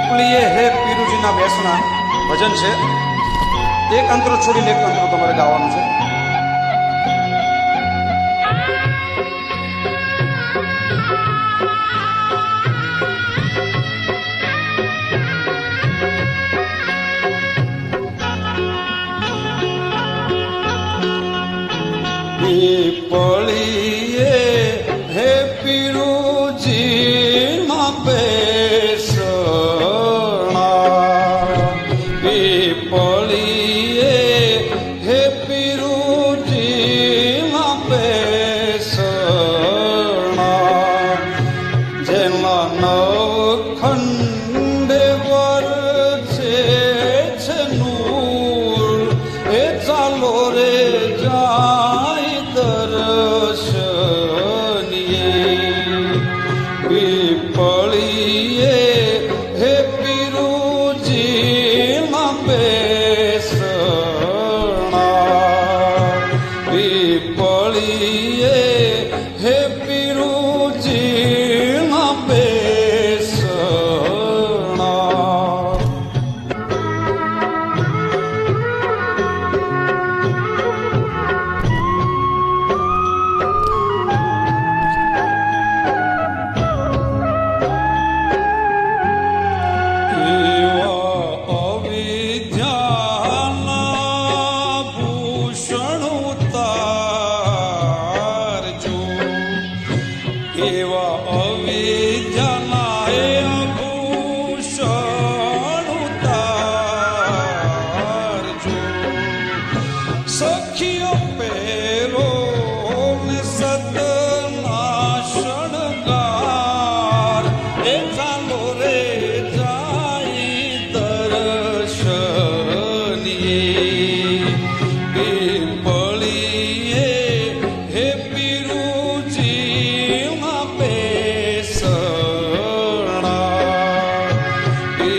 પીપળીએ હે પીરુજીના બેસણા ભજન છે. એક અંતર છોડીને એક અંતર તમારે ગાવાનું છે. પીપળી no country. એવા અવિજના સખીઓ પેરો સતના શણગાર એ ચાલો રે જાય દર્શની પીપળ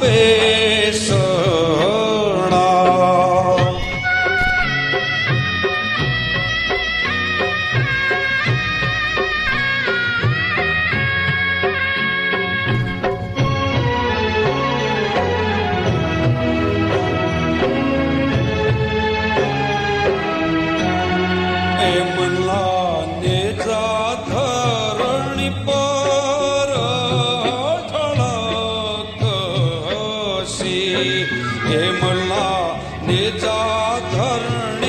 meu. Lord.